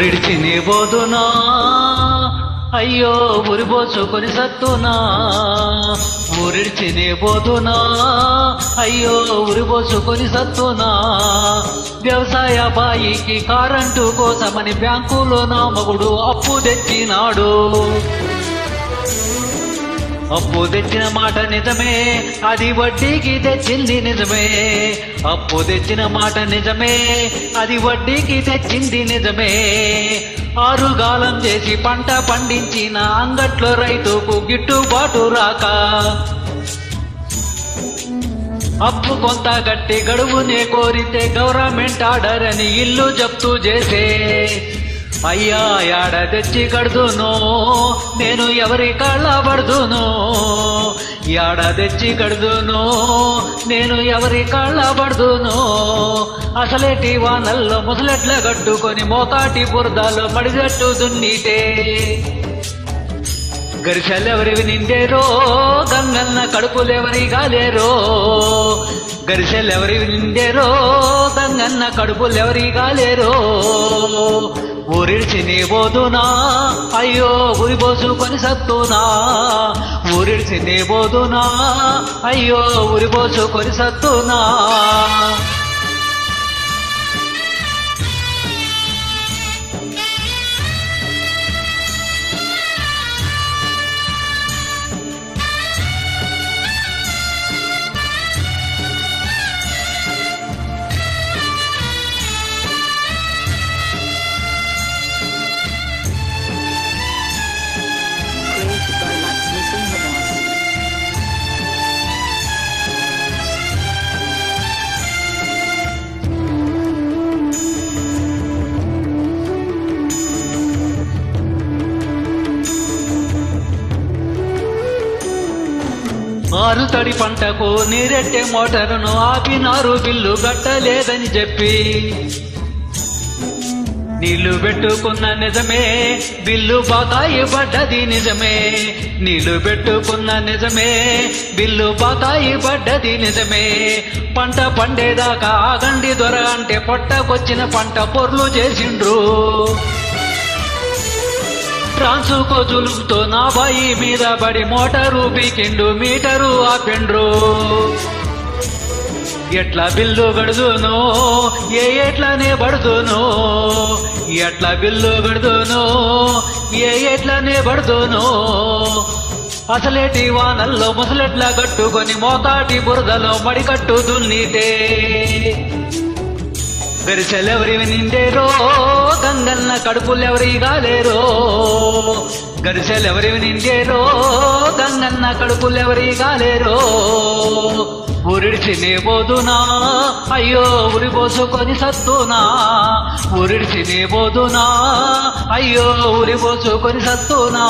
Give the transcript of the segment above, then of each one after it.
ఊరిడిచి నీ అయ్యో ఉరిబోసుకొని సత్తునా? ఊరిడిచి నీ అయ్యో ఉరిబోసుకొని సత్తునా? వ్యవసాయ బాయికి కారంటు కోసమని బ్యాంకులో నా మగుడు అప్పు తెచ్చినాడు. అప్పు తెచ్చిన మాట నిజమే అది వడ్డీకి తెచ్చింది నిజమే. అప్పు తెచ్చిన మాట నిజమే అది వడ్డీకి తెచ్చింది నిజమే. ఆరుగాలం చేసి పంట పండించిన అంగట్లో రైతుకు గిట్టుబాటు రాక. అప్పు కొంత గట్టి గడువునే కోరితే గవర్నమెంట్ ఆర్డర్ అని ఇల్లు జప్తు చేసే. అయ్యా యాడ తెచ్చి కడుదును నేను ఎవరి కళ్ళ పడుదును యాడ తెచ్చి కడుదును నేను ఎవరి కళ్ళ పడుదును అసలేటి వానల్లో ముసలెట్ల కట్టుకొని మోకాటి బురదలో పడిగట్టు దున్నీటే గరిసెలెవరివి నిండేరో? గంగన్న కడుపులెవరి గాలేరో? గరిసెలెవరి నిండేరో తంగన్న కడుపులెవరి గాలేరో ఊరిడిచి నీ బోదునా? అయ్యో ఉరి పోసుకొని సత్తునా? ఊరిడిచి నీ బోదునా? అయ్యో ఉరి పోసుకొని సత్తునా? ఆరు తడి పంటకు నీరెట్టే మోటారును ఆపినారు బిల్లు కట్టలేదని చెప్పి. నీళ్ళు పెట్టుకున్న నిజమే బిల్లు బకాయి పడ్డది నిజమే. నీళ్ళు పెట్టుకున్న నిజమే బిల్లు బకాయి పడ్డది నిజమే. పంట పండేదాకా ఆగండి దొర అంటే పొట్టకొచ్చిన పంట పొర్లు చేసిండ్రు. ట్రాన్సుకో కొజులుతో నా బాయి మీద బడి మోటారు పీకిండు మీటరు ఆపిండ్రు. ఎట్లా బిల్లు గడుదును ఏ ఎట్లానే పడుదును ఎట్లా బిల్లు గడుదును ఏ ఎట్లానే పడుదును. అసలేటి వానల్లో ముసలెట్లా కట్టుకొని మోతాటి బురదలో మడికట్టు దున్నితే. గరిసెలెవరి నిండేరు కడుపులు గంగన్న కడుపులెవరి గరిసెలు ఎవరివి నిండేరో? గంగన్న కడుపులెవరి గాలేరో ఊరిడిచి నే పోదునా అయ్యో ఉరి పోసుకొని సత్తునా? ఊరిడిచి నే అయ్యో ఉరి పోసుకొని సత్తునా?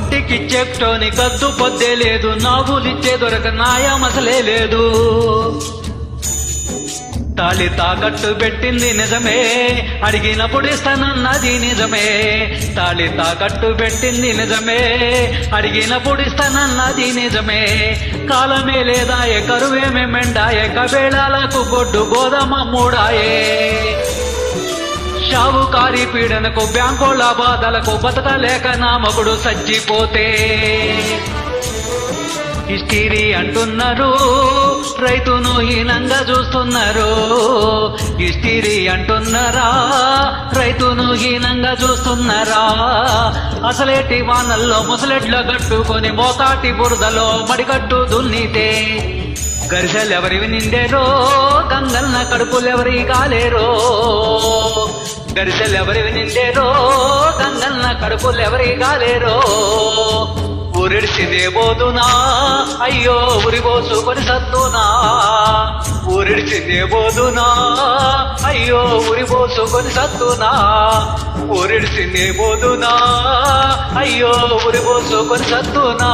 వడ్డీకిచ్చేటోని కద్దు పొద్దే లేదు. నాగులిచ్చే దొరక నాయమసలే లేదు. తాళి తాకట్టు పెట్టింది నిజమే. అడిగినప్పుడు ఇస్తానన్నది నిజమే. తాళి తాకట్టు పెట్టింది నిజమే. అడిగినప్పుడు ఇస్తానన్నది నిజమే. కాలమే లేదాయే కరువేమే మెండాయే కబేళాలకు గొడ్డు గోదమ మూడాయే. షావుకారి పీడనకు బ్యాంకోళ్ళ బాధలకు బతకలేక నా మగుడు సజ్జిపోతే హిస్టీరీ అంటున్నారు రైతును హీనంగా చూస్తున్నారు. హిస్టీరీ అంటున్నారా రైతును హీనంగా చూస్తున్నారా? అసలేటి వానల్లో ముసలెడ్ల కట్టుకొని మోకాటి బురదలో మడికట్టు దున్నితే. గరిసెలెవరివి నిండేరో గంగన్న కడుపులెవరి కాలేరో. గరిసెలెవరివి నిండేరో గంగన్న కడుపులెవరి కాలేరో ఊరిడిచిందే బోదునా అయ్యో ఉరి పోసుకొని సత్తునా. ఊరిడిచిందే బోదునా అయ్యో ఉరి పోసుకొని సత్తునా. ఊరిడిచిందే బోదునా అయ్యో ఉరి పోసుకొని సత్తునా.